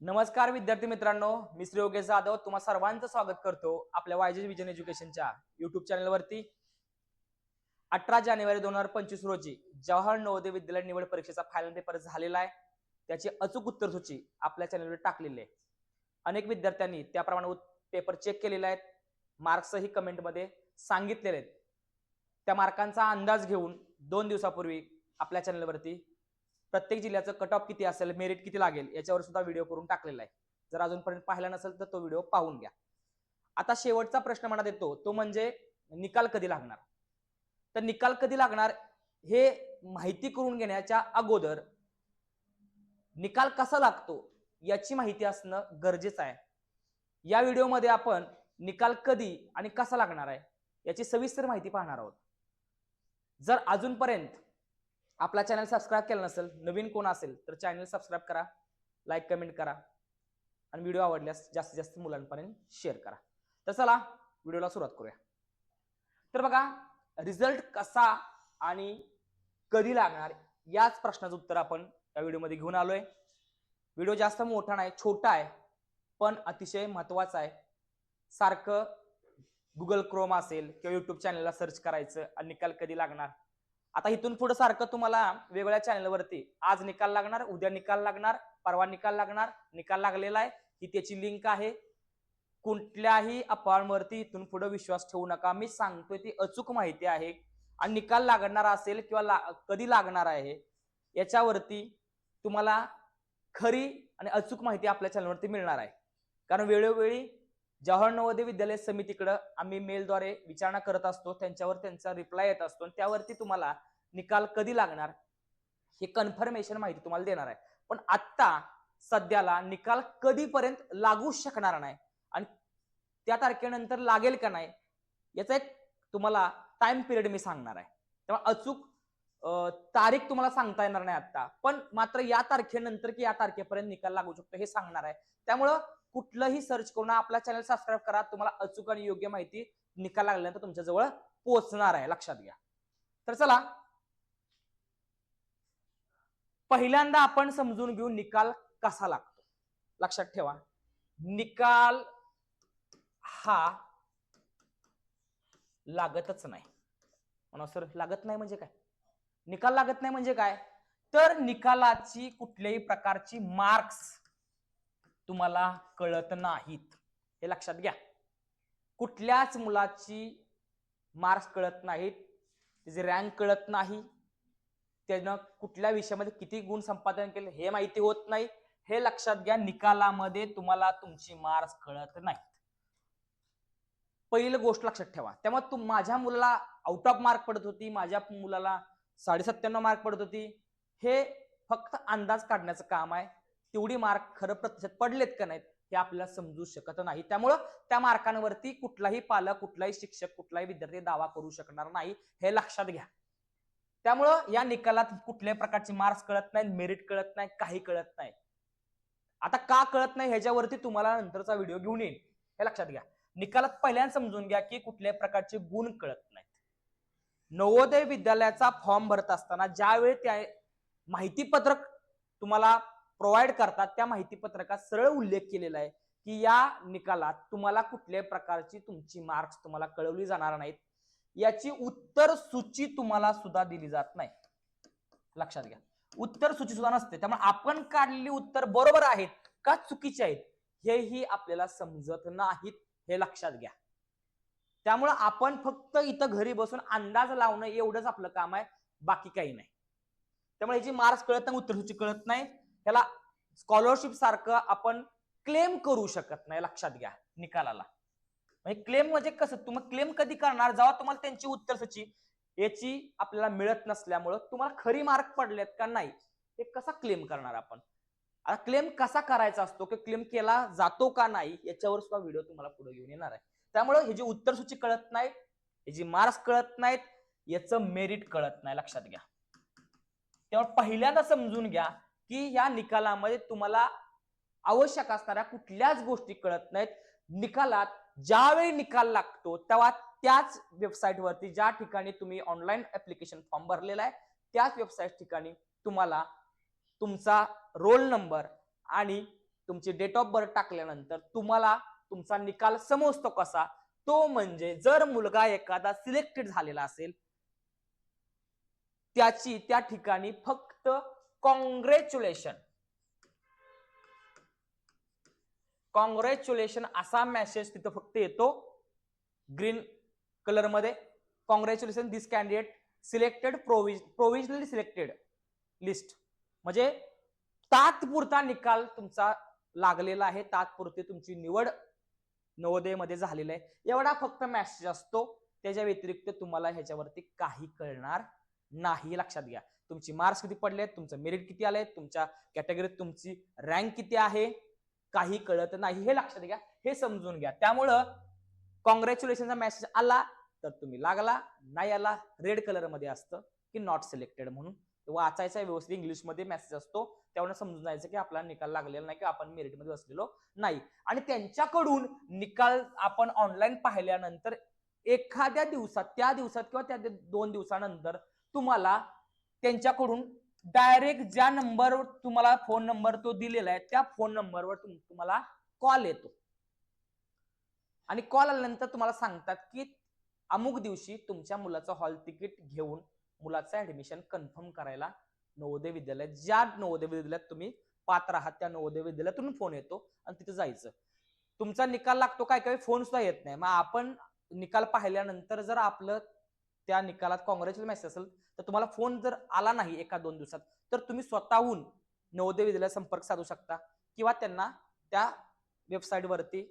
नमस्कार विद्यार्थी मित्रांनो मी श्री योगेश जाधव. तुम्हा सर्वांचं स्वागत करतो आपल्या वायजे विजन एज्युकेशनच्या युट्यूब चॅनलवरती अठरा जानेवारी दोन हजार पंचवीस रोजी जवाहर नवोदय विद्यालय निवड परीक्षेचा फायनल पेपर झालेला आहे. त्याची अचूक उत्तरसूची आपल्या चॅनलवर टाकलेली आहे. अनेक विद्यार्थ्यांनी त्याप्रमाणे पेपर चेक केलेले आहेत. मार्क्सही कमेंटमध्ये सांगितलेले आहेत. त्या मार्कांचा अंदाज घेऊन दोन दिवसापूर्वी आपल्या चॅनलवरती प्रत्येक जिल्ह्याचं कट ऑफ किती असेल मेरिट किती लागेल याच्यावर सुद्धा व्हिडिओ करून टाकलेला आहे. जर अजूनपर्यंत पाहिला नसेल तर तो व्हिडिओ पाहून घ्या. आता शेवटचा प्रश्न मनात येतो तो म्हणजे निकाल कधी लागणार? तर निकाल कधी लागणार हे माहिती करून घेण्याच्या अगोदर निकाल कसा लागतो याची माहिती असणं गरजेचं आहे. या व्हिडिओमध्ये आपण निकाल कधी आणि कसा लागणार आहे याची सविस्तर माहिती पाहणार आहोत. जर अजूनपर्यंत आपला चॅनल सबस्क्राईब केला नसेल नवीन कोण असेल तर चॅनल सबस्क्राईब करा लाईक कमेंट करा आणि व्हिडिओ आवडल्यास जास्तीत जास्त मुलांपर्यंत शेअर करा. तर चला व्हिडिओला सुरुवात करूया. तर बघा रिझल्ट कसा आणि कधी लागणार याच प्रश्नाचं उत्तर आपण या व्हिडिओमध्ये घेऊन आलोय. व्हिडिओ जास्त मोठा नाही छोटा आहे पण अतिशय महत्त्वाचा आहे. सारखं गुगल क्रोम असेल किंवा युट्यूब चॅनलला सर्च करायचं आणि निकाल कधी लागणार? आता इथून पुढे सारखं तुम्हाला वेगवेगळ्या चॅनलवरती आज निकाल लागणार उद्या निकाल लागणार परवा निकाल लागणार निकाल लागलेला आहे. ही त्याची लिंक आहे. कुठल्याही अफवांवरती इथून पुढे विश्वास ठेवू नका. मी सांगतोय ती अचूक माहिती आहे. आणि निकाल लागणार असेल किंवा ला, कधी लागणार आहे याच्यावरती तुम्हाला खरी आणि अचूक माहिती आपल्या चॅनलवरती मिळणार आहे. कारण वेळोवेळी जवाहर नवोदय विद्यालय समितीकडे आम्ही मेलद्वारे विचारणा करत असतो. त्यांच्यावर त्यांचा रिप्लाय येत असतो. आणि त्यावरती तुम्हाला निकाल कधी लागणार हे कन्फर्मेशन माहिती तुम्हाला देणार आहे. पण आत्ता सध्याला निकाल कधीपर्यंत लागू शकणार नाही आणि त्या तारखेनंतर लागेल का नाही याचा एक तुम्हाला टाइम पिरियड मी सांगणार आहे. तेव्हा अचूक तारीख तुम्हाला सांगता येणार नाही आता पण मात्र या तारखेनंतर की या तारखेपर्यंत निकाल लागू शकतो हे सांगणार आहे. त्यामुळं कुठलंही सर्च करून आपला चॅनल सबस्क्राईब करा. तुम्हाला अचूक आणि योग्य माहिती निकाल लागल्यानंतर तुमच्या जवळ पोहोचणार आहे. लक्षात घ्या. तर चला पहिल्यांदा आपण समजून घेऊ निकाल कसा लागतो. लक्षात ठेवा. निकाल हा लागतच नाही. म्हणा सर लागत नाही म्हणजे काय? निकाल लागत नाही म्हणजे काय? तर निकालाची कुठल्याही प्रकारची मार्क्स तुम्हाला कळत नाहीत. हे लक्षात घ्या. कुठल्याच मुलाची मार्क्स कळत नाहीत. त्याची रँक कळत नाही. त्यानं कुठल्या विषयामध्ये किती गुण संपादन केले हे माहिती होत नाही. हे लक्षात घ्या निकालामध्ये तुम्हाला तुमची मार्क्स कळत नाहीत. पहिली गोष्ट लक्षात ठेवा. त्यामुळे तुम माझ्या मुलाला आउट ऑफ मार्क पडत होती. माझ्या मुलाला साडेसत्त्याण्णव मार्क पडत होती. हे फक्त अंदाज काढण्याचं काम आहे. तेवढी मार्क खरं प्रत्यक्षात पडलेत का नाहीत हे आपल्याला समजू शकत नाही. त्यामुळं त्या मार्कांवरती कुठलाही पालक कुठलाही शिक्षक कुठलाही विद्यार्थी दावा करू शकणार नाही हे लक्षात घ्या. त्यामुळं या निकालात कुठल्याही प्रकारचे मार्क्स कळत नाही मेरिट कळत नाही काही कळत नाही. आता का कळत नाही ह्याच्यावरती तुम्हाला नंतरचा व्हिडिओ घेऊन येईल हे लक्षात घ्या. निकालात पहिल्यांदा समजून घ्या की कुठल्याही प्रकारचे गुण कळत नाहीत. नवोदय विद्यालयाचा फॉर्म भरत असताना ज्यावेळी त्या माहितीपत्रक तुम्हाला प्रोव्हाइड करतात त्या माहितीपत्रकात सरळ उल्लेख केलेला आहे की या निकालात तुम्हाला कुठल्याही प्रकारची तुमची मार्क्स तुम्हाला कळवली जाणार नाहीत. याची उत्तर सूची तुम्हाला सुद्धा दिली जात नाही. लक्षात घ्या. उत्तर सूची सुद्धा नसते. त्यामुळे आपण काढलेली उत्तर बरोबर आहेत का चुकीचे आहेत हेही आपल्याला समजत नाहीत हे लक्षात घ्या. त्यामुळं आपण फक्त इथं घरी बसून अंदाज लावणं एवढंच आपलं काम आहे बाकी काही नाही. त्यामुळे ह्याची मार्क्स कळत नाही उत्तर सूची कळत नाही ह्याला स्कॉलरशिप सारखं आपण क्लेम करू शकत नाही लक्षात घ्या निकालाला. म्हणजे क्लेम म्हणजे कसं? तुम्ही क्लेम कधी करणार? जेव्हा तुम्हाला त्यांची उत्तर सूची याची आपल्याला मिळत नसल्यामुळं तुम्हाला खरी मार्क पडलेत का नाही हे कसा क्लेम करणार आपण? आता क्लेम कसा करायचा असतो की क्लेम केला जातो का नाही याच्यावर सुद्धा व्हिडिओ तुम्हाला पुढे घेऊन येणार आहे. त्यामुळे हे जी उत्तर सूची कळत नाही याची मार्क्स कळत नाहीत याचं मेरिट कळत नाही लक्षात घ्या. तेव्हा पहिल्यांदा समजून घ्या की या निकालामध्ये तुम्हाला आवश्यक असणाऱ्या कुठल्याच गोष्टी कळत नाहीत. निकालात ज्यावेळी निकाल लागतो तेव्हा त्याच वेबसाईटवरती ज्या ठिकाणी तुम्ही ऑनलाईन ऍप्लिकेशन फॉर्म भरलेला आहे त्याच वेबसाईट ठिकाणी तुम्हाला तुमचा रोल नंबर आणि तुमची डेट ऑफ बर्थ टाकल्यानंतर तुम्हाला तुमचा निकाल समजतो कसा. तो म्हणजे जर मुलगा एखादा सिलेक्टेड झालेला असेल त्याची त्या ठिकाणी फक्त कॉंग्रॅच्युलेशन कॉंग्रॅच्युलेशन असा मेसेज तिथं फक्त येतो. ग्रीन कलरमध्ये. Congratulation this candidate selected provisionally selected list म्हणजे तात्पुरता निकाल तुमचा लागलेला आहे. तात्पुरती तुमची निवड नवोदयमध्ये झालेली आहे. एवढा फक्त मेसेज असतो. त्याच्या व्यतिरिक्त तुम्हाला ह्याच्यावरती काही कळणार नाही हे लक्षात घ्या. तुमची मार्क्स किती पडलेत तुमचं मेरिट किती आलंय तुमच्या कॅटेगरीत तुमची रँक किती आहे काही कळत नाही. हे लक्षात घ्या हे समजून घ्या. त्यामुळं कॉंग्रॅच्युलेशनचा मेसेज आला तर तुम्ही लागला नाही आला रेड कलरमध्ये असतं की नॉट सिलेक्टेड म्हणून. वाचायचा व्यवस्थित इंग्लिशमध्ये मेसेज असतो. त्यामुळे समजून जायचं की आपला निकाल लागलेला नाही की आपण मेरिटमध्ये बसलेलो नाही. आणि त्यांच्याकडून निकाल आपण ऑनलाईन पाहिल्यानंतर एखाद्या दिवसात त्या दिवसात किंवा त्या दोन दिवसानंतर तुम्हाला त्यांच्याकडून डायरेक्ट ज्या नंबरवर तुम्हाला फोन नंबर तो दिलेला आहे त्या फोन नंबरवर तुम्हाला कॉल येतो. आणि कॉल आल्यानंतर तुम्हाला सांगतात की अमुक दिवशी तुमच्या मुलाचं हॉल तिकीट घेऊन मुलाचं ऍडमिशन कन्फर्म करायला नवोदय विद्यालयात ज्या नवोदय विद्यालयात तुम्ही पात्र आहात त्या नवोदय विद्यालयातून फोन येतो आणि तिथे जायचं. तुमचा निकाल लागतो काय काय फोन सुद्धा येत नाही. मग आपण निकाल पाहिल्यानंतर जर आपलं त्या निकालात काँग्रेसचा मेसेज असेल तर तुम्हाला फोन जर आला नाही एका दोन दिवसात तर तुम्ही स्वतःहून नवोदय विद्यालयात संपर्क साधू शकता किंवा त्यांना त्या वेबसाईटवरती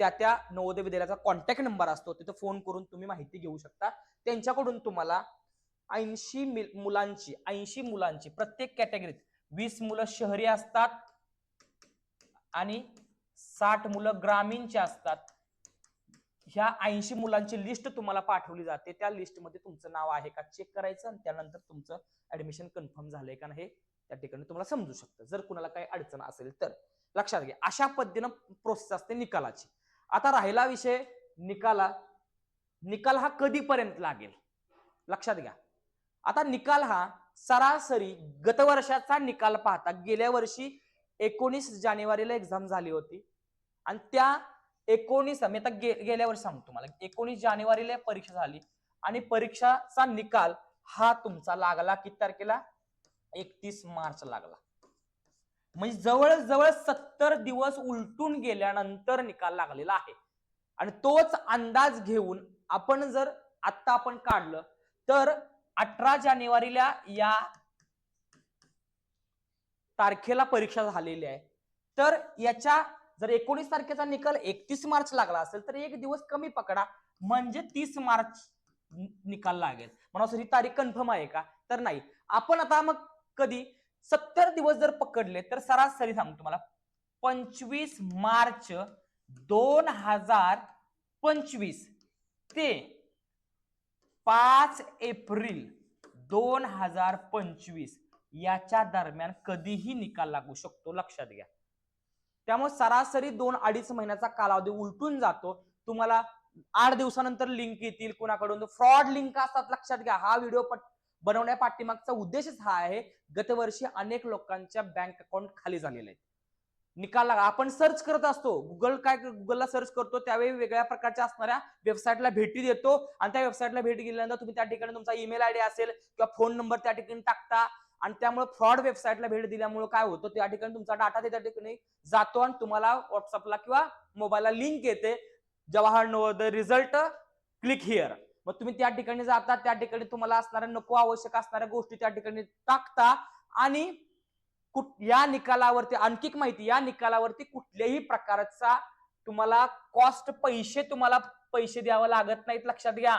त्या त्या नवोदय विद्यालयाचा कॉन्टॅक्ट नंबर असतो तिथे फोन करून तुम्ही माहिती घेऊ शकता. त्यांच्याकडून तुम्हाला ऐंशी मुलांची ऐंशी मुलांची प्रत्येक कॅटेगरीत वीस मुलं शहरी असतात आणि साठ मुलं ग्रामीणची असतात. ह्या ऐंशी मुलांची लिस्ट तुम्हाला पाठवली जाते. त्या लिस्टमध्ये तुमचं नाव आहे का चेक करायचं आणि त्यानंतर तुमचं ऍडमिशन कन्फर्म झालंय का नाही हे त्या ठिकाणी तुम्हाला समजू शकतं. जर कुणाला काही अडचण असेल तर लक्षात घ्या. अशा पद्धतीनं प्रोसेस असते निकालाची. आता राहिला विषय निकाला. निकाल हा कधीपर्यंत लागेल? लक्षात घ्या. आता निकाल हा सरासरी गतवर्षाचा निकाल पाहता गेल्या वर्षी एकोणीस जानेवारीला एक्झाम झाली होती. आणि त्या एकोणीस मी आता गे, गेल्या वर्षी सांगतो तुम्हाला. एकोणीस जानेवारीला परीक्षा झाली आणि परीक्षाचा निकाल हा तुमचा लागला किती तारखेला? एकतीस मार्च लागला. म्हणजे जवळजवळ सत्तर दिवस उलटून गेल्यानंतर निकाल लागलेला आहे. आणि तोच अंदाज घेऊन आपण जर आत्ता आपण काढलं तर अठरा जानेवारीला या तारखेला परीक्षा झालेली आहे. तर याच्या जर एकोणीस तारखेचा निकाल एकतीस मार्च लागला असेल तर एक दिवस कमी पकडा. म्हणजे तीस मार्च निकाल लागेल. म्हणून ही तारीख कन्फर्म आहे का? तर नाही. आपण आता मग कधी सत्तर दिवस जर पकडले तर सरासरी सांगतो तुम्हाला पंचवीस मार्च दोन हजार पंचवीस ते पाच एप्रिल दोन हजार पंचवीस याच्या दरम्यान कधीही निकाल लागू शकतो. लक्षात घ्या. त्यामुळे सरासरी दोन अडीच महिन्याचा कालावधी उलटून जातो. तुम्हाला आठ दिवसानंतर लिंक येतील कुणाकडून? फ्रॉड लिंक असतात लक्षात घ्या. हा व्हिडिओ बनवण्या पाठीमागचा उद्देशच हा आहे. गतवर्षी अनेक लोकांच्या बँक अकाउंट खाली झालेले आहेत. निकाल लागा. आपण सर्च करत असतो. गुगल काय गुगलला सर्च करतो त्यावेळी वेगळ्या प्रकारच्या असणाऱ्या वेबसाईटला भेटी देतो. आणि त्या वेबसाईटला भेट गेल्यानंतर तुम्ही त्या ठिकाणी तुमचा ईमेल आयडी असेल किंवा फोन नंबर त्या ठिकाणी टाकता. आणि त्यामुळे फ्रॉड वेबसाईटला भेट दिल्यामुळे काय होतं त्या ठिकाणी तुमचा डाटा त्या ठिकाणी जातो आणि तुम्हाला व्हॉट्सअपला किंवा मोबाईलला लिंक येते. Jawahar Navodaya result click here. मग तुम्ही त्या ठिकाणी जाता त्या ठिकाणी तुम्हाला असणाऱ्या नको आवश्यक असणाऱ्या गोष्टी त्या ठिकाणी टाकता आणि कुठ या निकालावरती आणखी माहिती या निकालावरती कुठल्याही प्रकारचा तुम्हाला कॉस्ट पैसे तुम्हाला पैसे द्यावं लागत नाहीत लक्षात घ्या.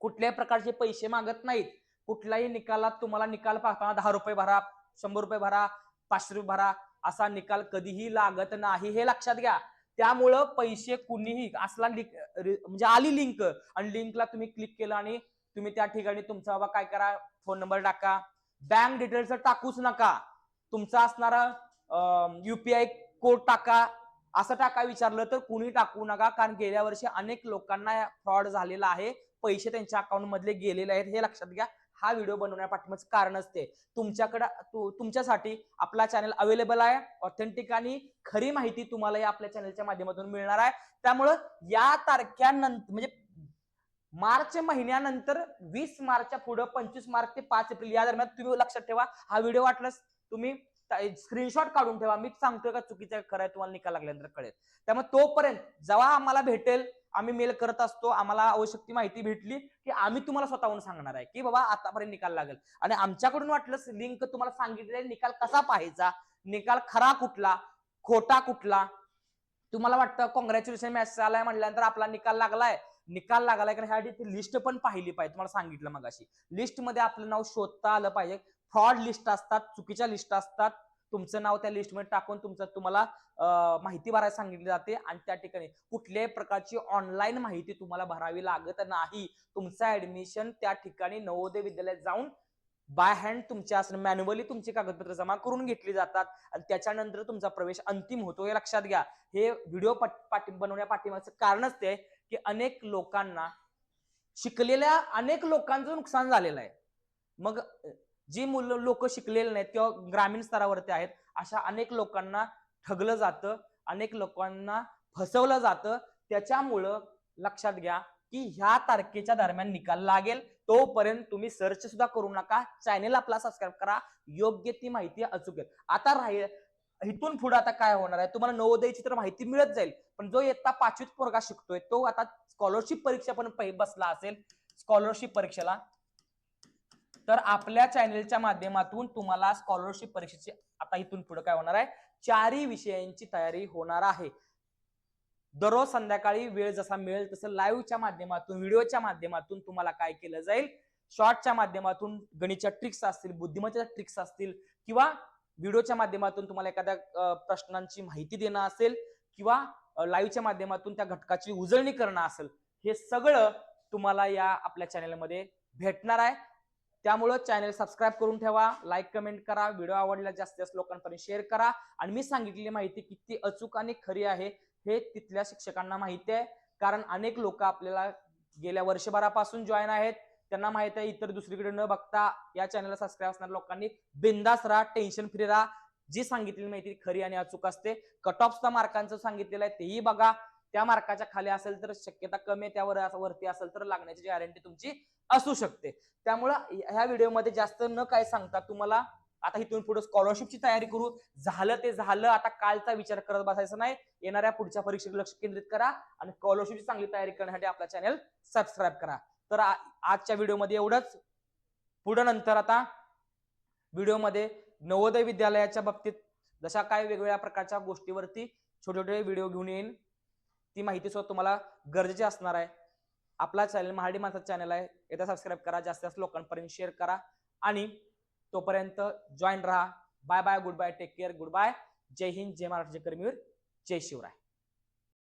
कुठल्याही प्रकारचे पैसे मागत नाहीत. कुठल्याही निकालात तुम्हाला निकाल पाहताना दहा रुपये भरा शंभर रुपये भरा पाचशे रुपये भरा असा निकाल कधीही लागत नाही. हे लक्षात घ्या. त्यामुळं पैसे कुणीही असला लिंक म्हणजे आली लिंक आणि लिंकला तुम्ही क्लिक केलं आणि तुम्ही त्या ठिकाणी तुमचा बाबा काय करा फोन नंबर टाका. बँक डिटेल्स टाकूच नका. तुमचा असणारा युपीआय कोड टाका. असं टाका विचारलं तर कुणी टाकू नका. कारण गेल्या वर्षी अनेक लोकांना फ्रॉड झालेला आहे. पैसे त्यांच्या अकाउंट मधले गेलेले आहेत. हे लक्षात घ्या. हा व्हिडिओ बनवण्यापाठीमागचं कारण असते. तुमच्याकडे तुमच्यासाठी आपला चॅनल अवेलेबल आहे ऑथेंटिक आणि खरी माहिती तुम्हाला या आपल्या चॅनलच्या माध्यमातून मिळणार आहे. त्यामुळं या तारख्यानंतर म्हणजे मार्च महिन्यानंतर वीस मार्चच्या पुढे पंचवीस मार्च ते पाच एप्रिल या दरम्यान तुम्ही लक्षात ठेवा हा व्हिडिओ वाटल्यास तुम्ही स्क्रीनशॉट काढून ठेवा. मी सांगतोय का चुकीचं खरं आहे तुम्हाला निकाल लागल्यानंतर कळेल. त्यामुळे तोपर्यंत जेव्हा आम्हाला भेटेल आम्ही मेल करत असतो आम्हाला आवश्यक ती माहिती भेटली की आम्ही तुम्हाला स्वतःहून सांगणार आहे. की बाबा आतापर्यंत निकाल लागेल. आणि आमच्याकडून वाटलं लिंक तुम्हाला सांगितलेला निकाल कसा पाहायचा? निकाल खरा कुठला? खोटा कुठला? तुम्हाला वाटतं कॉंग्रॅच्युलेशन मॅच आलाय म्हटल्यानंतर आपला निकाल लागलाय? निकाल लागलाय कारण ह्यासाठी ती लिस्ट पण पाहिली पाहिजे. तुम्हाला सांगितलं मग अशी लिस्टमध्ये आपलं नाव शोधता आलं पाहिजे. फ्रॉड लिस्ट असतात चुकीच्या लिस्ट असतात. तुमचं नाव त्या लिस्टमध्ये टाकून तुमचं तुम्हाला माहिती भरायला सांगितली जाते. आणि त्या ठिकाणी कुठल्याही प्रकारची ऑनलाईन माहिती तुम्हाला भरावी लागत नाही. तुमचं ऍडमिशन त्या ठिकाणी नवोदय विद्यालयात जाऊन बाय हँड तुमच्या असं मॅन्युअली तुमची कागदपत्र जमा करून घेतली जातात. आणि त्याच्यानंतर तुमचा प्रवेश अंतिम होतो हे लक्षात घ्या. हे व्हिडिओ पाठी बनवण्या पाठिंबाचं कारणच ते आहे की अनेक लोकांना शिकलेल्या अनेक लोकांचं नुकसान झालेलं आहे. मग जी मुलं लोक शिकलेले नाहीत किंवा ग्रामीण स्तरावरती आहेत अशा अनेक लोकांना ठगलं जातं अनेक लोकांना फसवलं जातं. त्याच्यामुळं लक्षात घ्या की ह्या तारखेच्या दरम्यान निकाल लागेल. तोपर्यंत तुम्ही सर्च सुद्धा करू नका. चॅनेल आपला सबस्क्राईब करा. योग्य ती माहिती अचूक आहे आता राहील इथून पुढे आता काय होणार आहे? तुम्हाला नवोदयची तर माहिती मिळत जाईल. पण जो इयत्ता पाचवीत पोरगा शिकतोय तो आता स्कॉलरशिप परीक्षा पण बसला असेल. स्कॉलरशिप परीक्षेला. तर आपल्या चॅनेलच्या माध्यमातून तुम्हाला स्कॉलरशिप परीक्षेची आता इथून पुढे काय होणार आहे? चारही विषयांची तयारी होणार आहे. दररोज संध्याकाळी वेळ जसा मिळेल तसं लाईव्हच्या माध्यमातून व्हिडिओच्या माध्यमातून तुम्हाला काय केलं जाईल? शॉर्टच्या माध्यमातून गणितच्या ट्रिक्स असतील बुद्धिमत्तेच्या ट्रिक्स असतील किंवा व्हिडिओच्या माध्यमातून तुम्हाला एखाद्या प्रश्नांची माहिती देणं असेल किंवा लाईव्हच्या माध्यमातून त्या घटकाची उजळणी करणं असेल हे सगळं तुम्हाला या आपल्या चॅनेलमध्ये भेटणार आहे. त्यामुळं चॅनल सबस्क्राईब करून ठेवा लाईक कमेंट करा व्हिडिओ आवडला जास्त जास्त लोकांपर्यंत शेअर करा. आणि मी सांगितलेली माहिती किती अचूक आणि खरी आहे हे तिथल्या शिक्षकांना माहिती आहे. कारण अनेक लोक आपल्याला गेल्या वर्षभरापासून जॉईन आहेत. त्यांना माहीत आहे इतर दुसरीकडे न बघता या चॅनलला सबस्क्राईब असणाऱ्या लोकांनी बिंदास राहा टेन्शन फ्री राहा. जी सांगितलेली माहिती खरी आणि अचूक असते कट ऑफचा मार्कांचं सांगितलेलं आहे तेही बघा. त्या मार्काच्या खाली असेल तर शक्यता कमी त्यावर वरती असेल तर लागण्याची गॅरंटी तुमची असू शकते. त्यामुळं ह्या व्हिडिओमध्ये जास्त न काय सांगता तुम्हाला आता इथून पुढे स्कॉलरशिपची तयारी करू. झालं ते झालं आता कालचा विचार करत बसायचा नाही. येणाऱ्या पुढच्या परीक्षेकडे लक्ष केंद्रित करा आणि स्कॉलरशिपची चांगली तयारी करण्यासाठी आपला चॅनल सबस्क्राईब करा. तर आजच्या व्हिडिओमध्ये एवढंच. पुढं नंतर आता व्हिडिओमध्ये नवोदय विद्यालयाच्या बाबतीत जशा काय वेगवेगळ्या प्रकारच्या गोष्टीवरती छोटे छोटे व्हिडिओ घेऊन येईन. ती माहिती सुद्धा तुम्हाला गरजेची असणार आहे. आपला चॅनल महाडी माणसाचा चॅनल आहे. एकदा सबस्क्राईब करा जास्तीत जास्त लोकांपर्यंत शेअर करा. आणि तोपर्यंत जॉईन राहा. Bye bye good bye take care good bye जय हिंद जय महाराष्ट्र जय कर्मीवीर. जय शिवराय.